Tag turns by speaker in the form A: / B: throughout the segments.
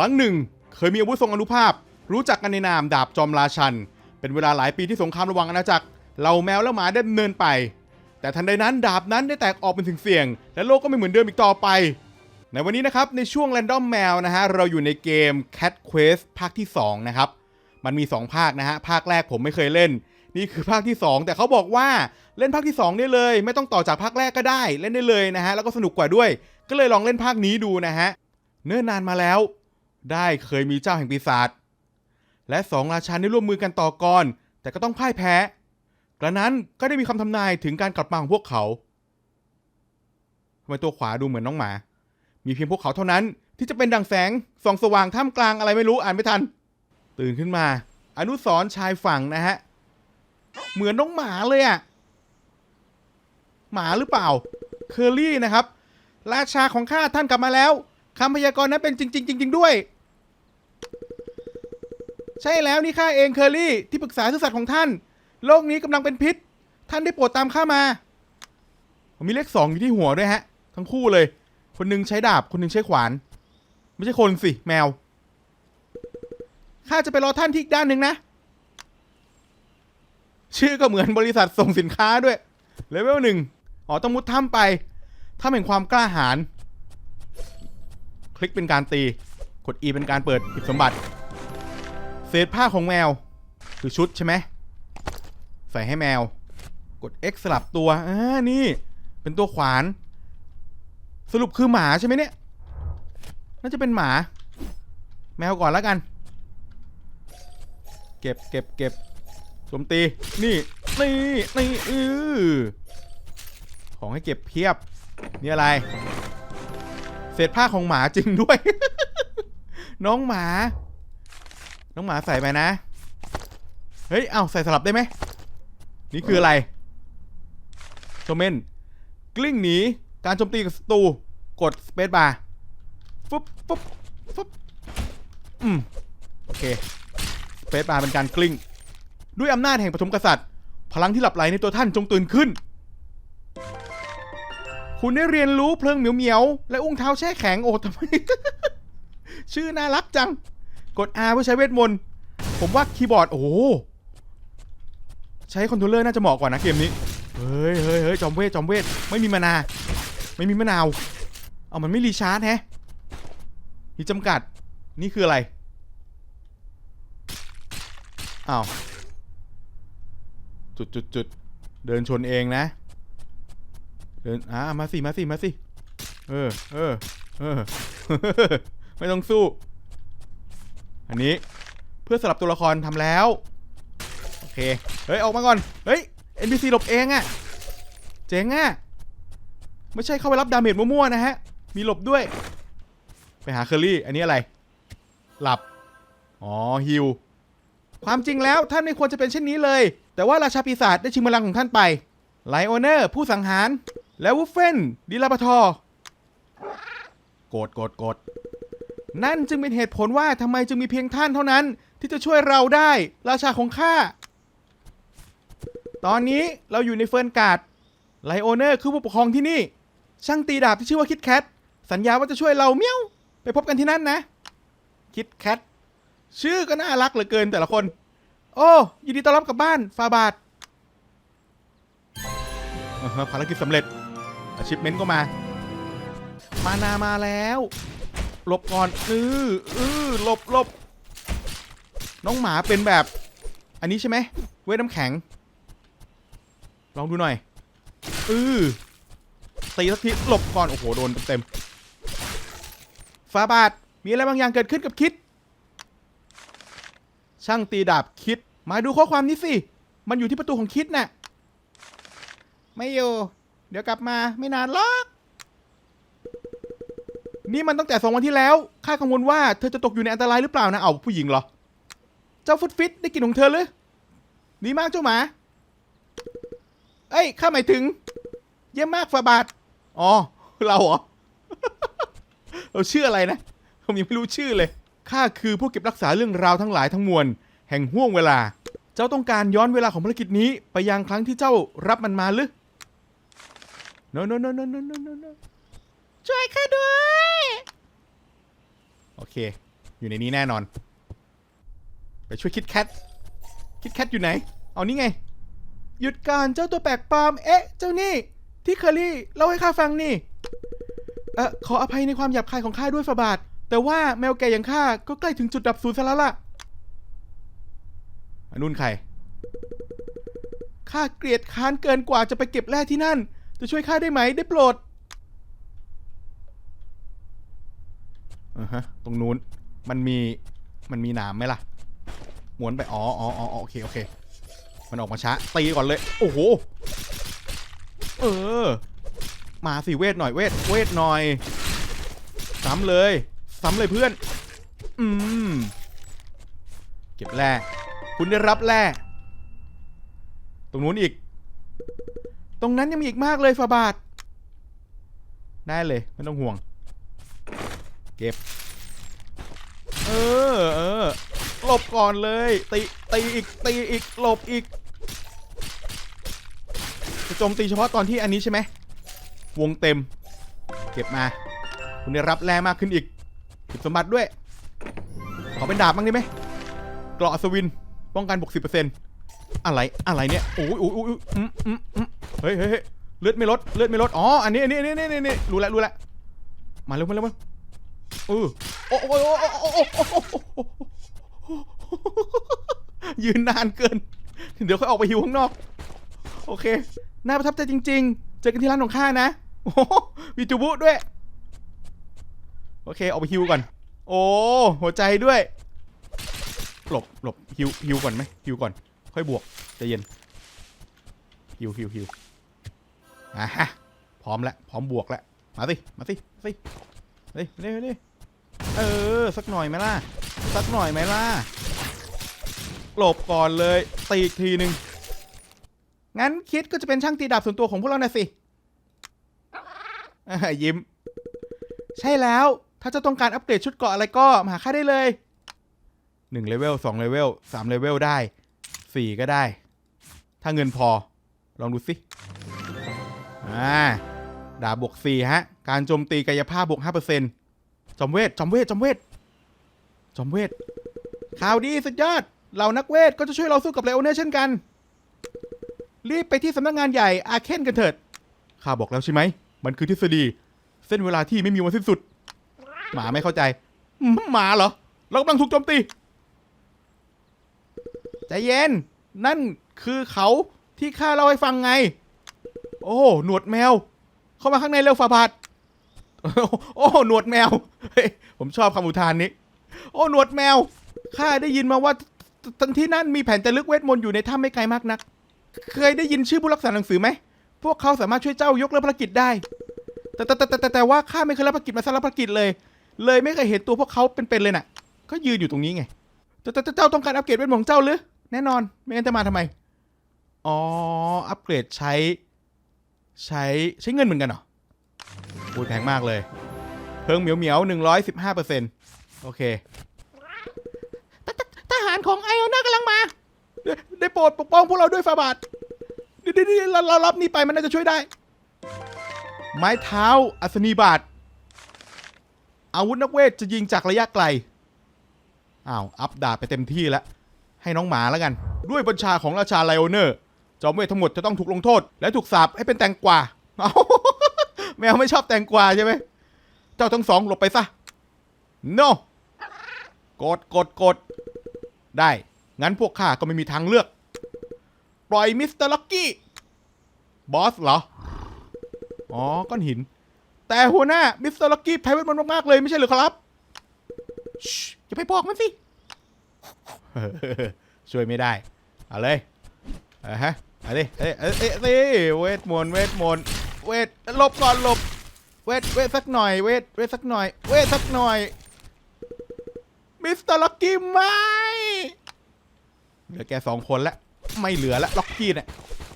A: รั้งหนึ่ง เคยมีอาวุธทรงอนุภาพ รู้จักกันในนามดาบจอมราชัน เป็นเวลาหลายปีที่สงครามระหว่างอาณาจักรเหล่าแมวและหมาได้ดำเนินไป แต่ทันใดนั้นดาบนั้นได้แตกออกเป็นเสียง และโลกก็ไม่เหมือนเดิมอีกต่อไป ในวันนี้นะครับในช่วง Random แมวนะฮะเราอยู่ในเกม Cat Quest ภาคที่2นะครับมันมี 2 ภาคนะฮะภาคแรกผมไม่เคยเล่น นี่คือภาคที่ 2 แต่เขาบอกว่าเล่นภาคที่ 2 ได้เลย ไม่ต้องต่อจากภาคแรกก็ได้ เล่นได้เลยนะฮะแล้วก็สนุกกว่าด้วย ก็เลยลองเล่นภาคนี้ดูนะฮะเนิ่นนานมาแล้ว ได้เคยมีเจ้าแห่งปีศาจและสองราชันได้ร่วมมือกันต่อกรแต่ก็ต้องพ่ายแพ้ กระนั้นก็ได้มีคำทำนายถึงการกลับมาของพวกเขาทำไมตัวขวาดูเหมือนน้องหมา มีเพียงพวกเขาเท่านั้น ที่จะเป็นดังแสงส่องสว่างท่ามกลางอะไรไม่รู้อ่านไม่ทัน ตื่นขึ้นมา อนุสรชายฝั่งนะฮะ เหมือนน้องหมาเลยอะหมาหรือเปล่า เคอรี่นะครับ ราชาของข้าท่านกลับมาแล้ว คำพยากรณ์นั้นเป็นจริงๆจริงๆด้วย ใช่แล้วนี่ข้าเองเคอรี่ที่ปรึกษาซื่อสัตย์ของท่าน โลกนี้กำลังเป็นพิษ ท่านได้โปรดตามข้ามา ผมมีเลขสองอยู่ที่หัวด้วยฮะ ทั้งคู่เลย คนหนึงใช้ดาบ คนหนึงใช้ขวาน ไม่ใช่คนสิ แมว ข้าจะไปรอท่านที่อีกด้านหนึ่งนะ ชื่อก็เหมือนบริษัทส่งสินค้าด้วย เลเวลหนึ่ง อ๋อต้องมุดถ้ำไปถ้ำแห่งความกล้าหาญ คลิกเป็นการตี กด E เป็นการเปิดหีบสมบัติ เศษผ้าของแมว คือชุดใช่ไหม ใส่ให้แมว กด X สลับตัวอ่านี่ เป็นตัวขวาน สรุปคือหมาใช่ไหมเนี่ย น่าจะเป็นหมา แมวก่อนแล้วกัน เก็บเก็บเก็บโจมตี นี่ นี่ นี่ อือของให้เก็บเพียบ นี่อะไร เศษผ้าของหมาจริงด้วย น้องหมา น้องหมาใส่ไปนะ เฮ้ย เอาใส่สลับได้ไหม นี่คืออะไรโจเมน กลิ้งหนี การโจมตีกับศัตรู กดสเปซบาร์ฟุ๊บฟุ๊บฟุ๊บอืม โอเค สเปซบาร์เป็นการกลิ้ง ด้วยอำนาจแห่งปฐมกษัตริย์ พลังที่หลับไหลในตัวท่านจงตื่นขึ้น คุณได้เรียนรู้เพลิงเหมียวเหมียวและอุ้งเท้าแช่แข็งโอ้ทำไม ชื่อน่ารักจัง กด R เพื่อใช้เวทมนต์ ผมว่าคีย์บอร์ด โอ้ใช้คอนโทรลเลอร์น่าจะเหมาะกว่านะเกมนี้ เฮ้ยเฮ้ยเฮ้ยจอมเวทจอมเวทไม่มีมานา ไม่มีมะนาว เอามันไม่รีชาร์จแฮะมีจำกัด นี่คืออะไร อ้าว จุดจุดจุดเดินชนเองนะ ดินอ่ามาสิมาสิมาสิเออเออเออไม่ต้องสู้ อันนี้เพื่อสลับตัวละครทำแล้ว โอเค เฮ้ย ออกมาก่อน เฮ้ย NPC หลบเองอะเจ๋งอะไม่ใช่เข้าไปรับดาเมจมั่วๆนะฮะ มีหลบด้วย ไปหาเคอรี่ อันนี้อะไร หลับ อ๋อฮิว ความจริงแล้วท่านไม่ควรจะเป็นเช่นนี้เลย แต่ว่าราชาปีศาจได้ชิงพลังของท่านไปไลโอเนอร์ผู้สังหาร และวูฟเฟนดิลาบาทอร์โกรธโกรธโกรธนั่นจึงเป็นเหตุผลว่าทำไมจึงมีเพียงท่านเท่านั้น ที่จะช่วยเราได้ ราชาของข้า ตอนนี้เราอยู่ในเฟิร์นการ์ดไลโอเนอร์คือผู้ปกครองที่นี่ ช่างตีดาบที่ชื่อว่าคิดแคทสัญญาว่าจะช่วยเราเมี้ยวไปพบกันที่นั่นนะ คิดแคทชื่อก็น่ารักเหลือเกินแต่ละคน โอ้ยินดีต้อนรับกลับบ้านฟาบาทภารกิจสำเร็จ ชิพเมนต์ก็มา มานามาแล้วหลบก่อนอืออือหลบหลบน้องหมาเป็นแบบ อันนี้ใช่ไหมเวทน้ำแข็ง ลองดูหน่อยอือตีสักทีหลบก่อน โอ้โห โดนเต็มฟาบาทมีอะไรบางอย่างเกิดขึ้นกับคิด ช่างตีดาบคิด มาดูข้อความนี้สิ มันอยู่ที่ประตูของคิดน่ะ ไม่อยู่ เดี๋ยวกลับมาไม่นานหรอกนี่มันตั้งแต่สองวันที่แล้วข้ากังวลว่าเธอจะตกอยู่ในอันตรายหรือเปล่านะเอาผู้หญิงเหรอ เจ้าฟุตฟิตได้กลินของเธอหรือดีมากเจ้าหมา เอ้ยข้าหมายถึง เยี่ยมมากฟาบาทอ๋อเราเหรอเราชื่ออะไรนะผมยังไม่รู้ชื่อเลยข้าคือผู้เก็บรักษาเรื่องราวทั้งหลายทั้งมวลแห่งห่วงเวลา เจ้าต้องการย้อนเวลาของภารกิจนี้ไปยังครั้งที่เจ้ารับมันมาหรือ โนโนโนโนโนโนโนช่วยข้าด้วย โอเค อยู่ในนี้แน่นอน ไปช่วยคิดแคท คิดแคทอยู่ไหน เอานี่ไง หยุดการเจ้าตัวแปลกปลอม เอ๊ะ เจ้านี่ ที่เคอรี่เล่าให้ข้าฟังนี่ เอ่อ ขออภัยในความหยาบคายของข้าด้วยฝาบาท แต่ว่าแมวแก่อย่างข้าก็ใกล้ถึงจุดดับศูนย์ซะแล้วล่ะอนุนใคร ข้าเกลียดคานเกินกว่าจะไปเก็บแร่ที่นั่น จะช่วยข้าได้ไหมได้โปรดอ่าฮะ ตรงนู้น มันมี มันมีหนามไหมล่ะหมวนไป อ๋ออ๋ออ๋อโอเค โอเค มันออกมาช้า ตีก่อนเลย โอ้โห เออ มาสิเวทหน่อย เวท เวทหน่อย ซ้ำเลย ซ้ำเลยเพื่อน อืม เก็บแร่ คุณได้รับแร่ ตรงนู้นอีก ตรงนั้นยังมีอีกมากเลยฟาบาท ได้เลย ไม่ต้องห่วง เก็บ เออเออหลบก่อนเลย ตีตีอีกตีอีกหลบอีกจะโจมตีเฉพาะตอนที่อันนี้ใช่ไหมวงเต็ม เก็บมา คุณได้รับแรงมากขึ้นอีกเก็บสมบัติด้วย ขอเป็นดาบบ้างได้ไหมเกราะอัศวิน ป้องกันบวกสิบเปอร์เซ็นต์อะไร อะไรเนี่ย โอ้ยโอ้ยโอ้ยอืมอืมอืม เฮ้ยเฮ้ยเลือดไม่ลดเลือดไม่ลดอ๋ออันนี้อันนี้อันนี้อันนี้อันนี้รู้แล้วรู้แล้วมาเร็วมาเร็วมาเออโอ้โอ้โอ้โอ้โอ้โอ้โอ้ยืนนานเกิน เดี๋ยวค่อยออกไปหิวข้างนอก โอเค น่าประทับใจจริง ๆ เจอกันที่ร้านของข้านะโอ้มีจูบุด้วย โอเคออกไปฮิวก่อน โอ้หัวใจด้วย หลบหลบฮิวฮิวก่อนไหมฮิวก่อน ค่อยบวกใจเย็นฮิวฮิวฮิว อะฮะพร้อมแล้วพร้อมบวกแล้วมาสิมาสิมาสิเฮ้ยเร็วเร็วเออสักหน่อยไหมล่ะสักหน่อยไหมล่ะหลบก่อนเลยตีอีกทีหนึ่งงั้นคิดก็จะเป็นช่างตีดาบส่วนตัวของพวกเราน่ะสิยิ้ม ใช่แล้ว ถ้าจะต้องการอัปเกรดชุดเกราะอะไรก็มาหาข้าได้เลย1เลเวล2เลเวล3เลเวลได้4ก็ได้ ถ้าเงินพอ ลองดูสิ อ่าดาบบวก4ฮะ การโจมตีกายภาพบวก5%จอมเวทจอมเวทจอมเวทจอมเวทข่าวดีสุดยอด เหล่านักเวทก็จะช่วยเราสู้กับเลโอเนอร์เช่นกัน รีบไปที่สำนักงานใหญ่อาเคนกันเถิดข้าบอกแล้วใช่ไหม มันคือทฤษฎี เส้นเวลาที่ไม่มีวันสิ้นสุด หมาไม่เข้าใจ หมาเหรอ เรากำลังถูกโจมตี ใจเย็น นั่นคือเขาที่ข้าเล่าให้ฟังไง โอ้หนวดแมว เข้ามาข้างในเร็วฝาบาทโอ้หนวดแมวเฮ้ยผมชอบคำอุทานนี้ โอ้หนวดแมวข้าได้ยินมาว่าตอนที่นั่นมีแผนจะลึกเวทมนต์อยู่ในถ้ำไม่ไกลมากนัก เคยได้ยินชื่อผู้รักษาหนังสือไหม พวกเขาสามารถช่วยเจ้ายกเลิกภารกิจได้ แต่แต่แต่แต่แต่แต่ว่าข้าไม่เคยรับภารกิจมาสารบภารกิจเลย เลยไม่เคยเห็นตัวพวกเขาเป็นๆเลยน่ะ ก็ยืนอยู่ตรงนี้ไงแต่แต่แต่เจ้าต้องการอัปเกรดเวทมนต์ของเจ้าหรือแน่นอน ไม่งั้นจะมาทำไม อ๋อ อัปเกรดใช้ ใช้ใช้เงินเหมือนกันเหรอโอ้ยแพงมากเลย เพิ่งเหมียวเหมียวหนึ่งร้อยสิบห้าเปอร์เซ็นต์โอเคทหารของไอออนน่ากำลังมาได้ได้โปรดปกป้องพวกเราด้วยฟาบาทเดี๋ยวเดี๋ยวเดี๋ยวเราเรารับนี่ไปมันน่าจะช่วยได้ ไม้เท้าอัศนีบาท อาวุธนักเวทจะยิงจากระยะไกล อ้าว อัพดาบไปเต็มที่แล้ว ให้น้องหมาแล้วกัน ด้วยบัญชาของราชาไลโอเนอร์ จอมเวททั้งหมดจะต้องถูกลงโทษ และถูกสาปให้เป็นแตงกวาเอาแมวไม่ชอบแตงกวาใช่ไหมเจ้าทั้งสองหลบไปซะ no กดกดกดได้ งั้นพวกข้าก็ไม่มีทางเลือก ปล่อยมิสเตอร์ล็อกกี้ บอสเหรอ อ๋อ ก้อนหิน แต่หัวหน้า มิสเตอร์ล็อกกี้แพ้เวทมันมากๆเลยไม่ใช่หรือครับอย่าไปบอกมันสิ ช่วยไม่ได้ เอาเลยเอาฮะ เอาดิเอ้ยเอ้ยเอ้ยเอ้เวทมนต์เวทมนต์เวทหลบก่อนหลบ เวทเวทสักหน่อย เวทเวทสักหน่อย เวทสักหน่อย มิสเตอร์ล็อกกี้ไม่เหลือแกสองคนแล้วไม่เหลือแล้วล็อกกี้เนี่ย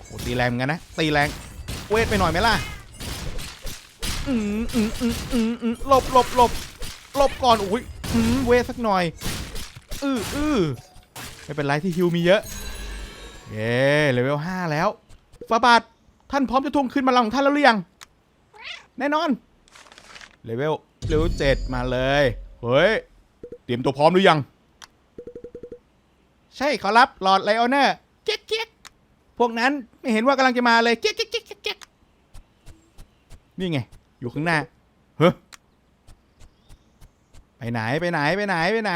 A: โอ้ตีแรงเหมือนกันนะ ตีแรง เวทไปหน่อยไหมล่ะ อืมอืมอืมอืมอืมหลบหลบหลบหลบก่อนอุ้ยอืมเวทสักหน่อย อืออือไม่เป็นไรที่ฮิวมีเยอะ เย้เลเวลห้าแล้วฟาบาทท่านพร้อมจะทวงคืนบัลลังก์ของท่านแล้วหรือยัง แน่นอนเลเวลเลเวลเจ็ดมาเลยเฮ้ยเตรียมตัวพร้อมหรือยัง ใช่ขอรับหลอดไลออนเนอร์เจ๊กเจ๊กพวกนั้นไม่เห็นว่ากำลังจะมาเลยเจ๊กเจ๊กเจ๊กเจ๊กเจ๊กนี่ไง อยู่ข้างหน้าเฮ้ยไปไหนไปไหนไปไหนไปไหน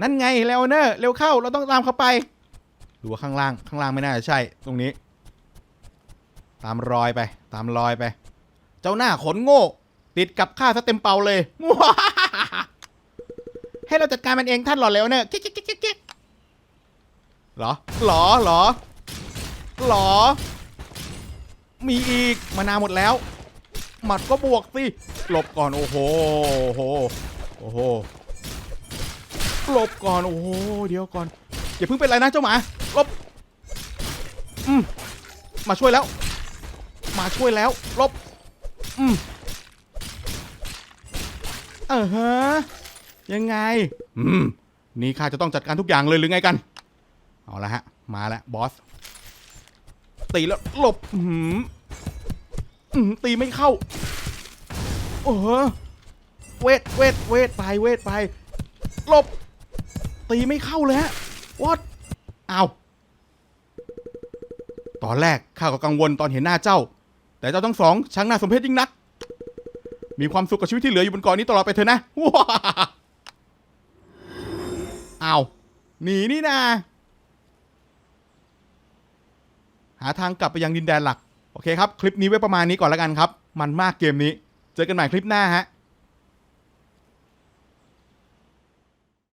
A: นั่นไงเลโอเนอร์เร็วเข้าเราต้องตามเขาไปหรือว่าข้างล่างข้างล่างไม่น่าจะใช่ ตรงนี้ ตามรอยไป ตามรอยไป เจ้าหน้าขนโง่ ติดกับข้าซะเต็มเป่าเลยให้เราจัดการมันเองท่านหลอดเลโอเนอร์กิ๊กกิ๊กกิ๊กกิ๊กเหรอเหรอเหรอเหรอ มีอีกมานาหมดแล้ว หมัดก็บวกสิหลบก่อนโอ้โหโอ้โหโอ้โห หลบก่อน โอ้โห เดี๋ยวก่อน อย่าเพิ่งเป็นไรนะเจ้าหมาหลบอืมมาช่วยแล้ว มาช่วยแล้วหลบอืมเออฮะยังไง อืม นี่ข้าจะต้องจัดการทุกอย่างเลยหรือไงกัน เอาละฮะ มาแล้วบอส ตีแล้วหลบอืมอืมตีไม่เข้า โอ้โหเวท เวท เวทไป เวทไป หลบ ตีไม่เข้าเลยฮะวอดเอาวตอนแรกข้าก็กังวลตอนเห็นหน้าเจ้า แต่เจ้าทั้งสองช่างน่าสมเพชยิ่งนัก มีความสุขกับชีวิตที่เหลืออยู่บนเกาะนี้ตลอดไปเถอะนะว้าเอาวหนีนี่นาหาทางกลับไปยังดินแดนหลัก โอเคครับ คลิปนี้ไว้ประมาณนี้ก่อนแล้วกันครับ มันมากเกมนี้ เจอกันใหม่คลิปหน้าฮะ